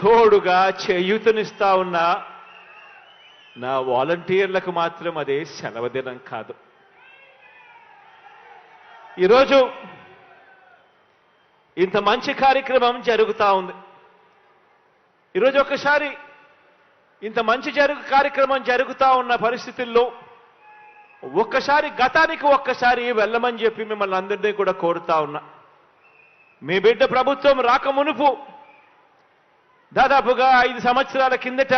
తోడుగా చేయూతనిస్తా ఉన్న నా వాలంటీర్లకు మాత్రం అదే సెలవు దినం కాదు. ఈరోజు ఇంత మంచి కార్యక్రమం జరుగుతా ఉంది. ఈరోజు ఒకసారి ఇంత మంచి జరుగు కార్యక్రమం జరుగుతా ఉన్న పరిస్థితుల్లో ఒక్కసారి గతానికి ఒక్కసారి వెళ్ళమని చెప్పి మిమ్మల్ని అందరినీ కూడా కోరుతా ఉన్నా. మీ బిడ్డ ప్రభుత్వం రాక మునుపు దాదాపుగా ఐదు సంవత్సరాల కిందట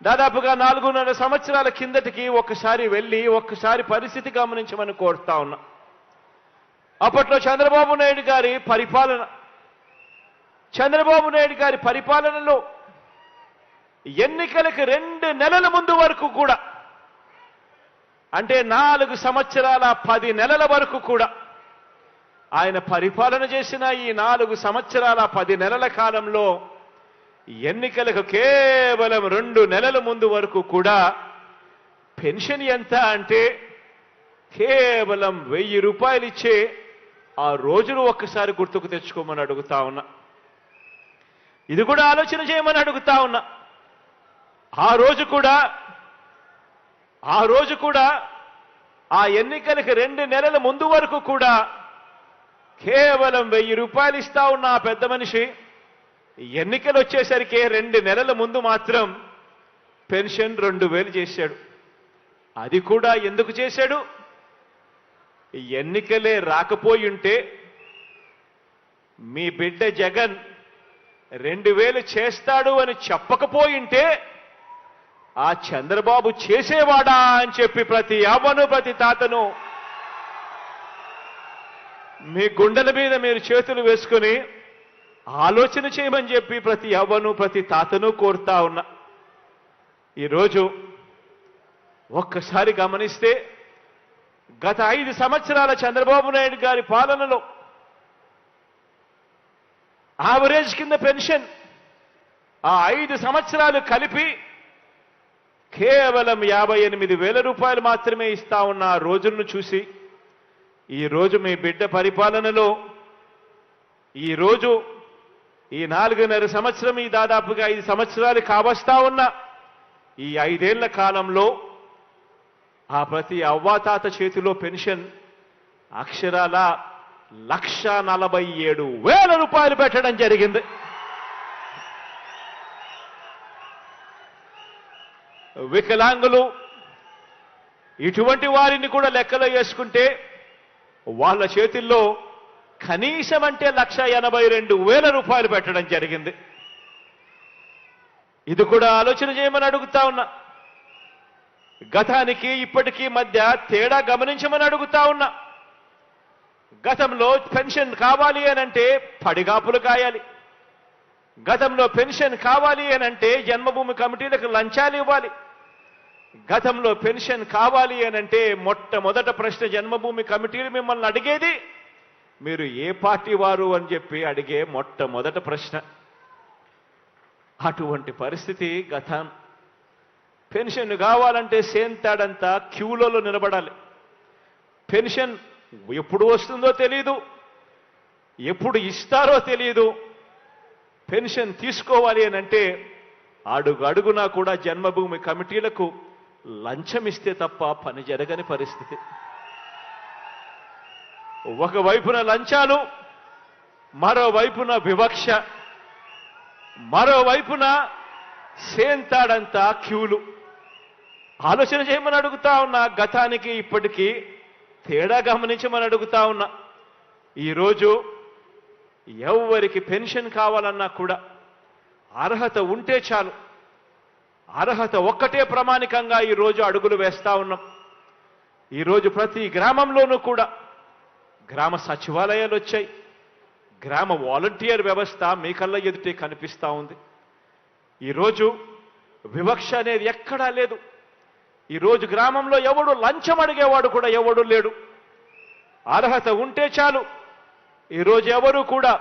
దాదాపుగా నాలుగున్నర సంవత్సరాల కిందటికి ఒక్కసారి వెళ్ళి ఒక్కసారి పరిస్థితి గమనించమని కోరుతా ఉన్నా. అప్పట్లో చంద్రబాబు నాయుడు గారి పరిపాలన చంద్రబాబు నాయుడు గారి పరిపాలనలో ఎన్నికలకు రెండు నెలల ముందు వరకు కూడా అంటే నాలుగు సంవత్సరాల పది నెలల వరకు కూడా ఆయన పరిపాలన చేసిన ఈ నాలుగు సంవత్సరాల పది నెలల కాలంలో ఎన్నికలకు కేవలం రెండు నెలల ముందు వరకు కూడా పెన్షన్ ఎంత అంటే కేవలం వెయ్యి రూపాయలు ఇచ్చే ఆ రోజును ఒక్కసారి గుర్తుకు తెచ్చుకోమని అడుగుతా ఉన్నా. ఇది కూడా ఆలోచన చేయమని అడుగుతా ఉన్నా. ఆ రోజు కూడా ఆ రోజు కూడా ఆ ఎన్నికలకు రెండు నెలల ముందు వరకు కూడా కేవలం వెయ్యి రూపాయలు ఇస్తా ఉన్న ఆ పెద్ద మనిషి. ఎన్నికలు వచ్చేసరికి రెండు నెలల ముందు మాత్రం పెన్షన్ రెండు వేలు చేశాడు. అది కూడా ఎందుకు చేశాడు? ఎన్నికలే రాకపోయి ఉంటే మీ బిడ్డ జగన్ రెండు వేలు చేస్తాడు అని చెప్పకపోయింటే ఆ చంద్రబాబు చేసేవాడా అని చెప్పి ప్రతి అవ్వను ప్రతి తాతను మీ గుండెల మీద మీరు చేతులు వేసుకుని ఆలోచన చేయమని చెప్పి ప్రతి అవ్వను ప్రతి తాతను కోరుతా ఉన్నా. ఈరోజు ఒక్కసారి గమనిస్తే గత ఐదు సంవత్సరాల చంద్రబాబు నాయుడు గారి పాలనలో ఆవరేజ్ కింద పెన్షన్ ఆ ఐదు సంవత్సరాలు కలిపి కేవలం యాభై ఎనిమిది వేల రూపాయలు మాత్రమే ఇస్తా ఉన్న ఆ రోజులను చూసి ఈ రోజు మీ బిడ్డ పరిపాలనలో ఈ రోజు ఈ నాలుగున్నర సంవత్సరం ఈ దాదాపుగా ఐదు సంవత్సరాలు కావస్తా ఉన్న. ఈ ఐదేళ్ళ కాలంలో ఆ ప్రతి అవ్వాతాత చేతిలో పెన్షన్ అక్షరాల లక్ష నలభై ఏడు వేల రూపాయలు పెట్టడం జరిగింది. వికలాంగులు ఇటువంటి వారిని కూడా లెక్కలో వేసుకుంటే వాళ్ళ చేతుల్లో కనీసం అంటే లక్ష ఎనభై రెండు వేల రూపాయలు పెట్టడం జరిగింది. ఇది కూడా ఆలోచన చేయమని అడుగుతా ఉన్నా. గతానికి ఇప్పటికీ మధ్య తేడా గమనించమని అడుగుతా ఉన్నా. గతంలో పెన్షన్ కావాలి అనంటే పడిగాపులు కాయాలి. గతంలో పెన్షన్ కావాలి అనంటే జన్మభూమి కమిటీలకు లంచాలు ఇవ్వాలి. గతంలో పెన్షన్ కావాలి అనంటే మొట్టమొదట ప్రశ్న జన్మభూమి కమిటీలు మిమ్మల్ని అడిగేది మీరు ఏ పార్టీ వారు అని చెప్పి అడిగే మొట్టమొదట ప్రశ్న. అటువంటి పరిస్థితి గతం. పెన్షన్ కావాలంటే సేంతాడంతా క్యూలలో నిలబడాలి. పెన్షన్ ఎప్పుడు వస్తుందో తెలియదు ఎప్పుడు ఇస్తారో తెలియదు పెన్షన్ తీసుకోవాలి అని అంటే అడుగు అడుగునా కూడా జన్మభూమి కమిటీలకు లంచం ఇస్తే తప్ప పని జరగని పరిస్థితి. ఒకవైపున లంచాలు మరోవైపున వివక్ష మరోవైపున సేంతాడంతా క్యూలు. ఆలోచన చేయమని అడుగుతా ఉన్నా గతానికి ఇప్పటికీ తేడా గమనించమని అడుగుతా ఉన్నా. ఈరోజు ఎవరికి పెన్షన్ కావాలన్నా కూడా అర్హత ఉంటే చాలు. అర్హత ఒక్కటే ప్రామాణికంగా ఈరోజు అడుగులు వేస్తా ఉన్నాం. ఈరోజు ప్రతి గ్రామంలోనూ కూడా గ్రామ సచివాలయాలు వచ్చాయి. గ్రామ వాలంటీర్ వ్యవస్థ మీ కళ్ళ ఎదుటే కనిపిస్తూ ఉంది. ఈరోజు వివక్ష అనేది ఎక్కడా లేదు. ఈరోజు గ్రామంలో ఎవడు లంచం అడిగేవాడు కూడా ఎవడు లేడు. అర్హత ఉంటే చాలు. ఈరోజు ఎవరు కూడా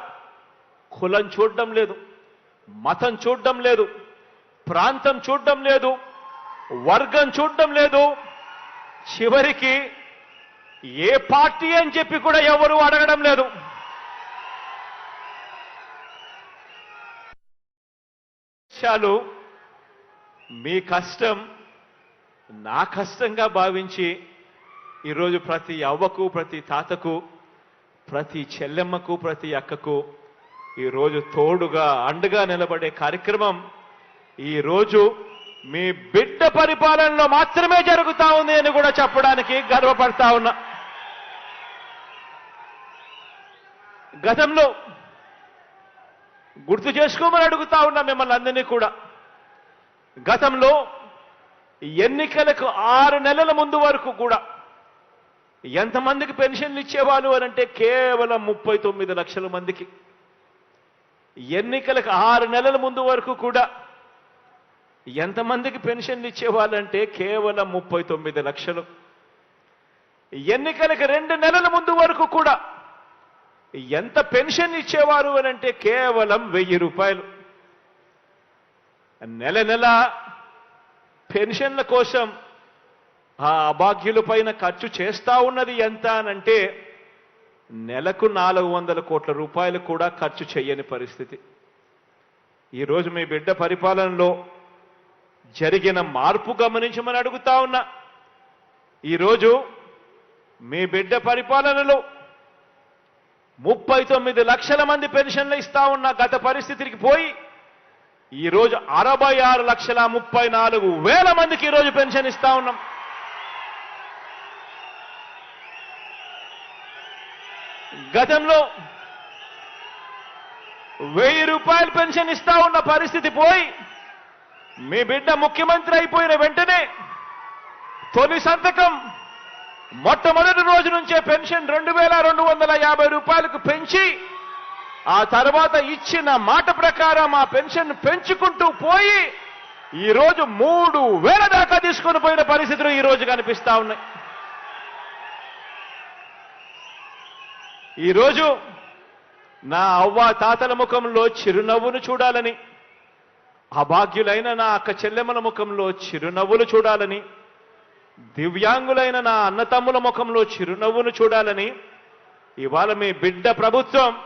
కులం చూడడం లేదు మతం చూడడం లేదు ప్రాంతం చూడడం లేదు వర్గం చూడడం లేదు. చివరికి ఏ పార్టీ అని చెప్పి కూడా ఎవరు అడగడం లేదు. చాలు మీ కష్టం నా కష్టంగా భావించి ఈరోజు ప్రతి అవ్వకు ప్రతి తాతకు ప్రతి చెల్లెమ్మకు ప్రతి అక్కకు ఈరోజు తోడుగా అండగా నిలబడే కార్యక్రమం ఈరోజు మీ బిడ్డ పరిపాలనలో మాత్రమే జరుగుతా ఉంది అని కూడా చెప్పడానికి గర్వపడతా ఉన్నా. గతంలో గుర్తు చేసుకోమని అడుగుతా ఉన్నా మిమ్మల్ని అందరినీ కూడా. గతంలో ఎన్నికలకు ఆరు నెలల ముందు వరకు కూడా ఎంతమందికి పెన్షన్లు ఇచ్చేవాళ్ళు అనంటే అంటే కేవలం ముప్పై తొమ్మిది లక్షల మందికి. ఎన్నికలకు ఆరు నెలల ముందు వరకు కూడా ఎంతమందికి పెన్షన్లు ఇచ్చేవాళ్ళంటే కేవలం ముప్పై తొమ్మిది లక్షలు. ఎన్నికలకు రెండు నెలల ముందు వరకు కూడా ఎంత పెన్షన్ ఇచ్చేవారు అని అంటే కేవలం వెయ్యి రూపాయలు. నెల నెల పెన్షన్ల కోసం ఆ అభాగ్యుల పైన ఖర్చు చేస్తా ఉన్నది ఎంత అనంటే నెలకు నాలుగు వందల కోట్ల రూపాయలు కూడా ఖర్చు చేయని పరిస్థితి. ఈరోజు మీ బిడ్డ పరిపాలనలో జరిగిన మార్పు గమనించమని అడుగుతా ఉన్నా. ఈరోజు మీ బిడ్డ పరిపాలనలో ముప్పై తొమ్మిది లక్షల మంది పెన్షన్లు ఇస్తా ఉన్న గత పరిస్థితికి పోయి ఈరోజు అరవై ఆరు లక్షల ముప్పై నాలుగు వేల మందికి ఈరోజు పెన్షన్ ఇస్తా ఉన్నాం. గతంలో వెయ్యి రూపాయలు పెన్షన్ ఇస్తా ఉన్న పరిస్థితి పోయి మీ బిడ్డ ముఖ్యమంత్రి అయిపోయిన వెంటనే తొలి సంతకం మొట్టమొదటి రోజు నుంచే పెన్షన్ రెండు వేల రెండు వందల యాభై రూపాయలకు పెంచి ఆ తర్వాత ఇచ్చిన మాట ప్రకారం ఆ పెన్షన్ పెంచుకుంటూ పోయి ఈ రోజు మూడు వేల దాకా తీసుకొని పోయిన పరిస్థితులు ఈ రోజు కనిపిస్తా ఉన్నాయి. ఈరోజు నా అవ్వ తాతల ముఖంలో చిరునవ్వును చూడాలని అభాగ్యులైన నా అక్క చెల్లెమ్మల ముఖంలో చిరునవ్వులు చూడాలని దివ్యాంగులైన నా అన్నతమ్ముల ముఖంలో చిరునవ్వును చూడాలని ఇవాళ మీ బిడ్డ ప్రభుత్వం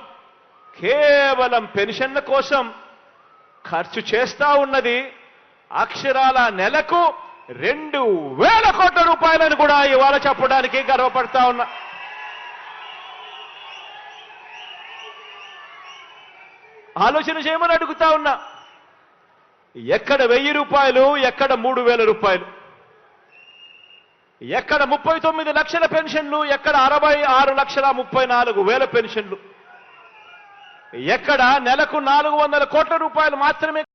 కేవలం పెన్షన్ల కోసం ఖర్చు చేస్తా ఉన్నది అక్షరాల నెలకు రెండు వేల కోట్ల రూపాయలను కూడా ఇవాళ చెప్పడానికి గర్వపడతా ఉన్నా. ఆలోచన చేయమని అడుగుతా ఉన్నా. ఎక్కడ వెయ్యి రూపాయలు ఎక్కడ మూడు వేల రూపాయలు? ఎక్కడ ముప్పై తొమ్మిది లక్షల పెన్షన్లు ఎక్కడ అరవై ఆరు లక్షల ముప్పై నాలుగు వేల పెన్షన్లు. ఎక్కడ నెలకు నాలుగు వందల కోట్ల రూపాయలు మాత్రమే